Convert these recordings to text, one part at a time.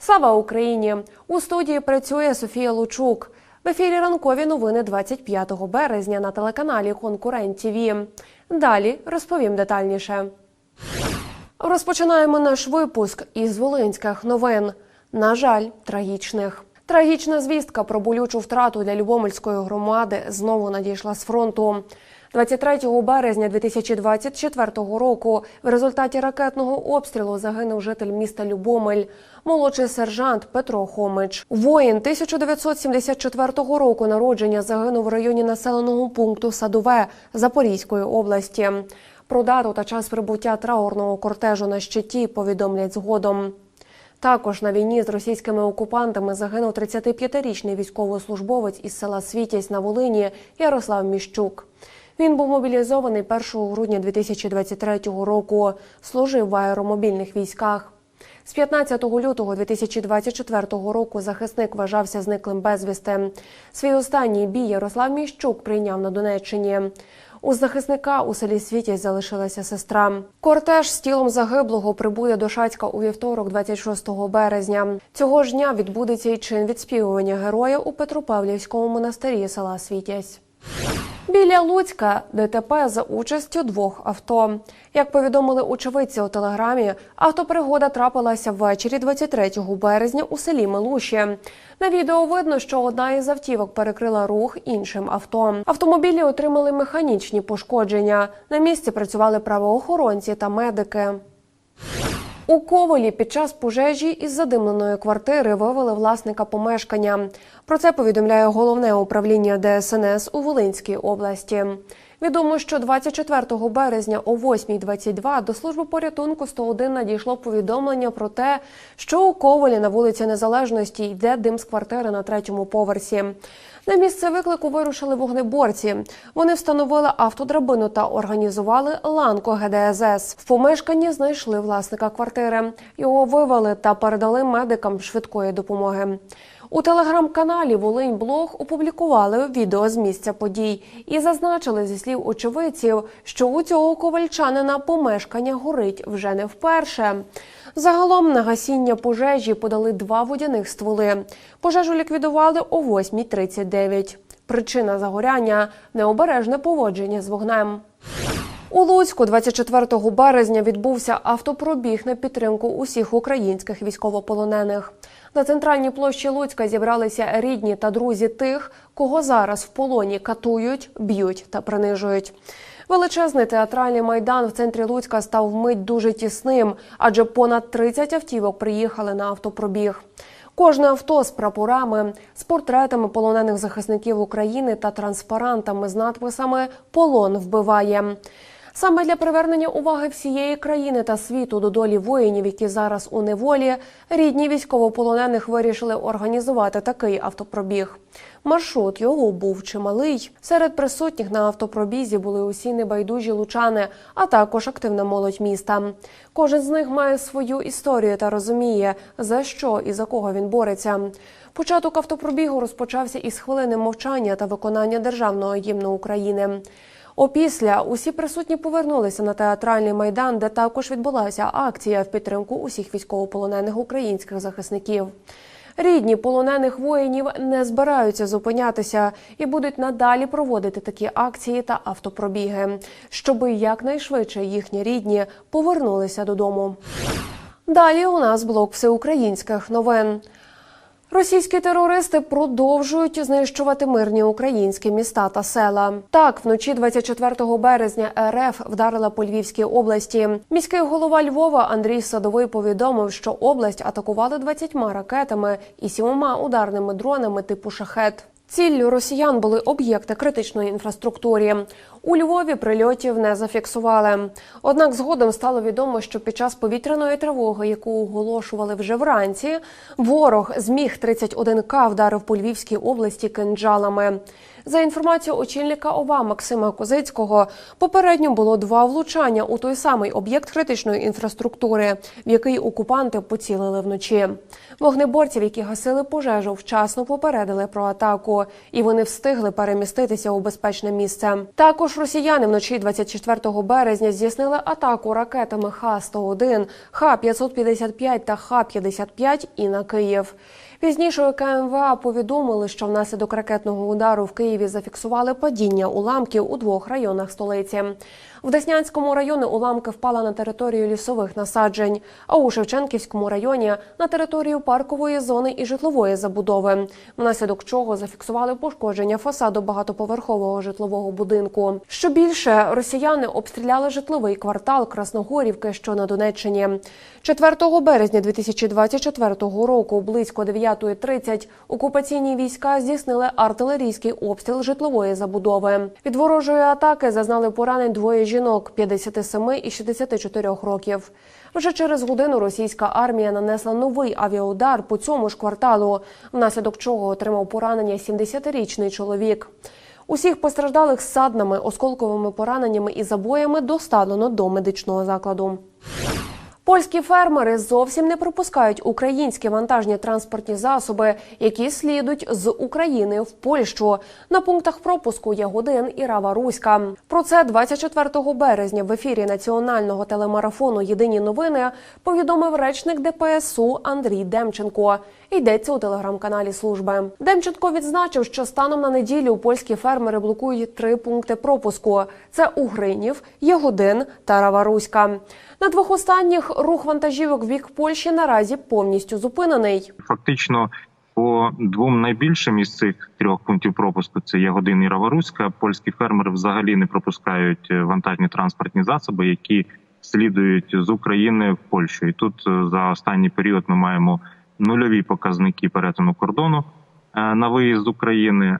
Слава Україні! У студії працює Софія Лучук. В ефірі ранкові новини 25 березня на телеканалі Конкурент ТІВІ. Далі розповім детальніше. Розпочинаємо наш випуск із Волинських новин. На жаль, трагічних. Трагічна звістка про болючу втрату для Любомельської громади знову надійшла з фронту. 23 березня 2024 року в результаті ракетного обстрілу загинув житель міста Любомель, молодший сержант Петро Хомич. Воїн 1974 року народження загинув в районі населеного пункту Садове Запорізької області. Про дату та час прибуття траурного кортежу на щиті повідомлять згодом. Також на війні з російськими окупантами загинув 35-річний військовослужбовець із села Світязь на Волині Ярослав Міщук. Він був мобілізований 1 грудня 2023 року. Служив в аеромобільних військах. З 15 лютого 2024 року захисник вважався зниклим безвісти. Свій останній бій Ярослав Міщук прийняв на Донеччині. У захисника у селі Світязь залишилася сестра. Кортеж з тілом загиблого прибуде до Шацька у вівторок, 26 березня. Цього ж дня відбудеться й чин відспівування героя у Петропавлівському монастирі села Світязь. Біля Луцька ДТП за участю двох авто. Як повідомили очевидці у телеграмі, автопригода трапилася ввечері 23 березня у селі Милуші. На відео видно, що одна із автівок перекрила рух іншим авто. Автомобілі отримали механічні пошкодження. На місці працювали правоохоронці та медики. У Ковалі під час пожежі із задимленої квартири вивели власника помешкання. Про це повідомляє головне управління ДСНС у Волинській області. Відомо, що 24 березня о 8.22 до служби порятунку 101 надійшло повідомлення про те, що у Ковалі на вулиці Незалежності йде дим з квартири на третьому поверсі. На місце виклику вирушили вогнеборці. Вони встановили автодрабину та організували ланку ГДС. В помешканні знайшли власника квартири. Його вивели та передали медикам швидкої допомоги. У телеграм-каналі Волинь Блог опублікували відео з місця подій і зазначили зі слів очевидців, що у цього ковальчанина помешкання горить вже не вперше. Загалом на гасіння пожежі подали два водяних стволи. Пожежу ліквідували о 8.39. Причина загоряння необережне поводження з вогнем. У Луцьку 24 березня відбувся автопробіг на підтримку усіх українських військовополонених. На центральній площі Луцька зібралися рідні та друзі тих, кого зараз в полоні катують, б'ють та принижують. Величезний театральний майдан в центрі Луцька став вмить дуже тісним, адже понад 30 автівок приїхали на автопробіг. Кожне авто з прапорами, з портретами полонених захисників України та транспарантами з надписами Полон вбиває. Саме для привернення уваги всієї країни та світу до долі воїнів, які зараз у неволі, рідні військовополонених вирішили організувати такий автопробіг. Маршрут його був чималий. Серед присутніх на автопробізі були усі небайдужі лучани, а також активна молодь міста. Кожен з них має свою історію та розуміє, за що і за кого він бореться. Початок автопробігу розпочався із хвилини мовчання та виконання державного гімну України. Опісля усі присутні повернулися на театральний майдан, де також відбулася акція в підтримку усіх військовополонених українських захисників. Рідні полонених воїнів не збираються зупинятися і будуть надалі проводити такі акції та автопробіги, щоби якнайшвидше їхні рідні повернулися додому. Далі у нас блок всеукраїнських новин. Російські терористи продовжують знищувати мирні українські міста та села. Так, вночі 24 березня РФ вдарила по Львівській області. Міський голова Львова Андрій Садовий повідомив, що область атакували 20 ракетами і сімома ударними дронами типу шахет. Ціллю росіян були об'єкти критичної інфраструктури. У Львові прильотів не зафіксували. Однак згодом стало відомо, що під час повітряної тривоги, яку оголошували вже вранці, ворог зміг 31К вдарив по Львівській області кинджалами. За інформацією очільника ОВА Максима Козицького, попередньо було два влучання у той самий об'єкт критичної інфраструктури, в який окупанти поцілили вночі. Вогнеборців, які гасили пожежу, вчасно попередили про атаку, і вони встигли переміститися у безпечне місце. Також росіяни вночі 24 березня здійснили атаку ракетами Х-101, Х-555 та Х-55 і на Київ. Пізніше КМВА повідомили, що внаслідок ракетного удару в Києві зафіксували падіння уламків у двох районах столиці. В Деснянському районі уламки впали на територію лісових насаджень, а у Шевченківському районі на територію паркової зони і житлової забудови, внаслідок чого зафіксували пошкодження фасаду багатоповерхового житлового будинку. Що більше, росіяни обстріляли житловий квартал Красногорівки, що на Донеччині. 4 березня 2024 року, близько 9.30, окупаційні війська здійснили артилерійський обстріл житлової забудови. Від ворожої атаки зазнали поранень двоє жінок 57 і 64 років. Вже через годину російська армія нанесла новий авіаудар по цьому ж кварталу, внаслідок чого отримав поранення 70-річний чоловік. Усіх постраждалих з саднами, осколковими пораненнями і забоями доставлено до медичного закладу. Польські фермери зовсім не пропускають українські вантажні транспортні засоби, які слідуть з України в Польщу. На пунктах пропуску Ягодин і Рава Руська. Про це 24 березня в ефірі національного телемарафону Єдині новини повідомив речник ДПСУ Андрій Демченко. Йдеться у телеграм-каналі служби. Демченко відзначив, що станом на неділю польські фермери блокують три пункти пропуску: це Угринів, Ягодин та Раваруська. На двох останніх рух вантажівок в бік Польщі наразі повністю зупинений. Фактично по двом найбільшим із цих трьох пунктів пропуску це Ягодин і Раваруська. Польські фермери взагалі не пропускають е, вантажні транспортні засоби, які слідують з України в Польщу. І тут е, за останній період ми маємо нульові показники перетину кордону е, на виїзд з України.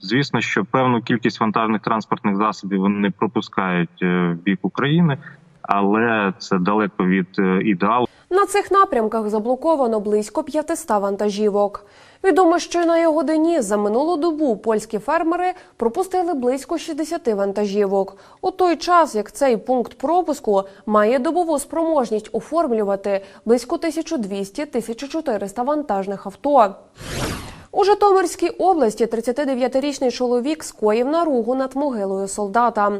Звісно, що певну кількість вантажних транспортних засобів вони пропускають в бік України, але це далеко від е, ідеалу. На цих напрямках заблоковано близько 500 вантажівок. Відомо, що на його годині за минулу добу польські фермери пропустили близько 60 вантажівок. У той час, як цей пункт пропуску має добову спроможність оформлювати близько 1200-1400 вантажних авто. У Житомирській області 39-річний чоловік скоїв наругу над могилою солдата.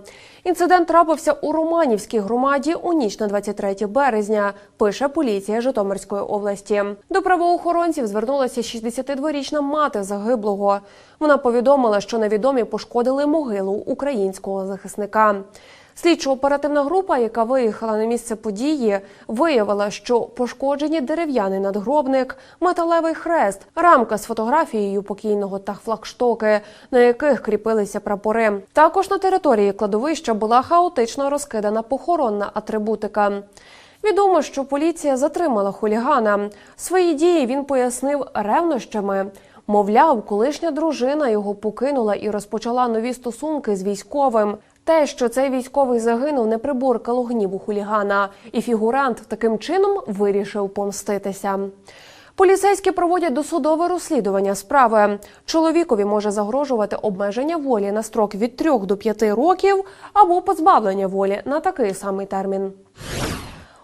Інцидент трапився у Романівській громаді у ніч на 23 березня. Пише поліція Житомирської області. До правоохоронців звернулася 62-річна мати загиблого. Вона повідомила, що невідомі пошкодили могилу українського захисника. Слідчо-оперативна група, яка виїхала на місце події, виявила, що пошкоджені дерев'яний надгробник, металевий хрест, рамка з фотографією покійного та флагштоки, на яких кріпилися прапори. Також на території кладовища була хаотично розкидана похоронна атрибутика. Відомо, що поліція затримала хулігана. Свої дії він пояснив ревнощами. Мовляв, колишня дружина його покинула і розпочала нові стосунки з військовим. Те, що цей військовий загинув, не приборкало гніву хулігана, і фігурант таким чином вирішив помститися. Поліцейські проводять досудове розслідування справи. Чоловікові може загрожувати обмеження волі на строк від 3 до 5 років або позбавлення волі на такий самий термін.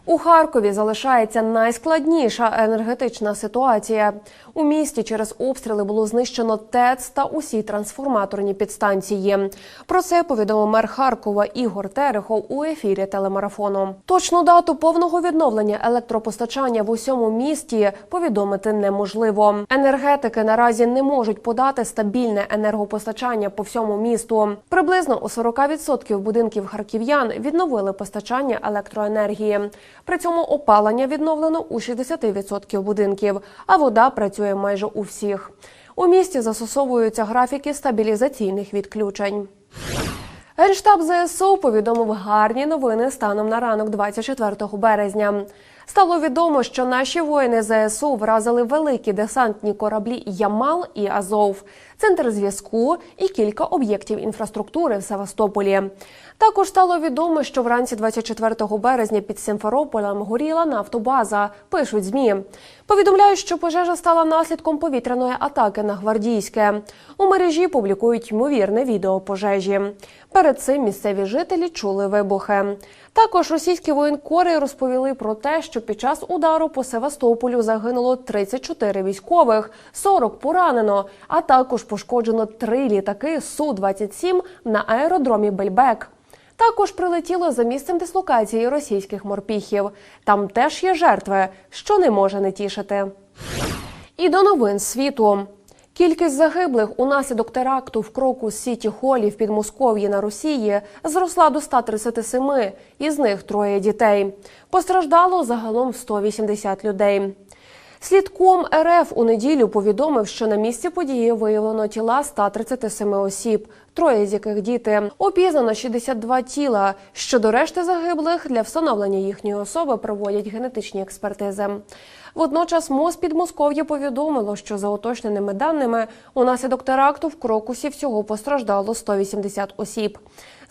У Харкові залишається найскладніша енергетична ситуація. У місті через обстріли було знищено ТЕЦ та усі трансформаторні підстанції. Про це повідомив мер Харкова Ігор Терехов у ефірі телемарафону. Точну дату повного відновлення електропостачання в усьому місті повідомити неможливо. Енергетики наразі не можуть подати стабільне енергопостачання по всьому місту. Приблизно у 40% будинків харків'ян відновили постачання електроенергії. При цьому опалення відновлено у 60% будинків, а вода працює майже у всіх. У місті застосовуються графіки стабілізаційних відключень. Генштаб ЗСУ повідомив гарні новини станом на ранок 24 березня. Стало відомо, що наші воїни ЗСУ вразили великі десантні кораблі Ямал і Азов, центр зв'язку і кілька об'єктів інфраструктури в Севастополі. Також стало відомо, що вранці 24 березня під Симферополем горіла нафтобаза. Пишуть змі. Повідомляють, що пожежа стала наслідком повітряної атаки на гвардійське. У мережі публікують ймовірне відео пожежі. Перед цим місцеві жителі чули вибухи. Також російські воєнкори розповіли про те, що під час удару по Севастополю загинуло 34 військових, 40 поранено, а також пошкоджено три літаки Су-27 на аеродромі Бельбек. Також прилетіло за місцем дислокації російських морпіхів. Там теж є жертви, що не може не тішити. І до новин світу. Кількість загиблих унаслідок теракту в кроку Сіті Холі в Підмосков'ї на Росії зросла до 137, із них троє дітей. Постраждало загалом 180 людей. Слідком РФ у неділю повідомив, що на місці події виявлено тіла 137 осіб, троє з яких діти. Опізнано 62 тіла. Щодо решти загиблих, для встановлення їхньої особи проводять генетичні експертизи. Водночас МОЗ Підмосков'я повідомило, що за уточненими даними унаслідок теракту в Крокусі всього постраждало 180 осіб.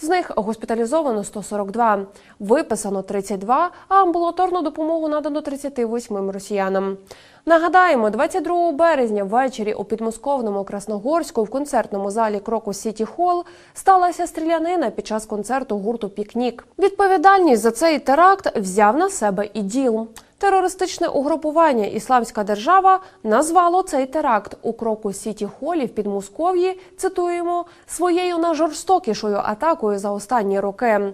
З них госпіталізовано 142, виписано 32, а амбулаторну допомогу надано 38 росіянам. Нагадаємо, 22 березня ввечері у підмосковному Красногорську в концертному залі Крокус Сіті Холл сталася стрілянина під час концерту гурту Пікнік. Відповідальність за цей теракт взяв на себе іділ. Терористичне угрупування Ісламська держава назвало цей теракт у кроку Сіті Холі в Підмосков'ї, цитуємо, своєю найжорстокішою атакою за останні роки.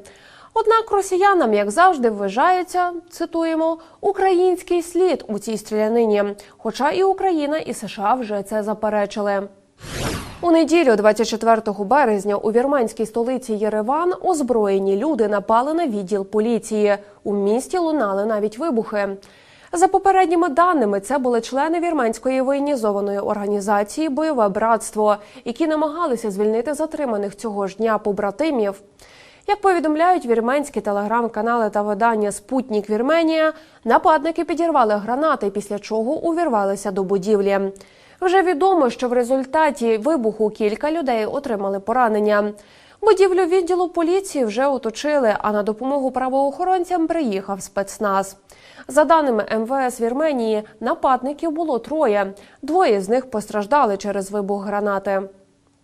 Однак росіянам, як завжди, вважається, цитуємо, український слід у цій стрілянині. Хоча і Україна, і США вже це заперечили. У неділю, 24 березня, у вірменській столиці Єреван озброєні люди напали на відділ поліції. У місті лунали навіть вибухи. За попередніми даними, це були члени вірменської воєнізованої організації Бойове братство, які намагалися звільнити затриманих цього ж дня побратимів. Як повідомляють вірменські телеграм-канали та видання Спутнік Вірменія, нападники підірвали гранати, після чого увірвалися до будівлі. Вже відомо, що в результаті вибуху кілька людей отримали поранення. Будівлю відділу поліції вже оточили, а на допомогу правоохоронцям приїхав спецназ. За даними МВС Вірменії, нападників було троє. Двоє з них постраждали через вибух гранати.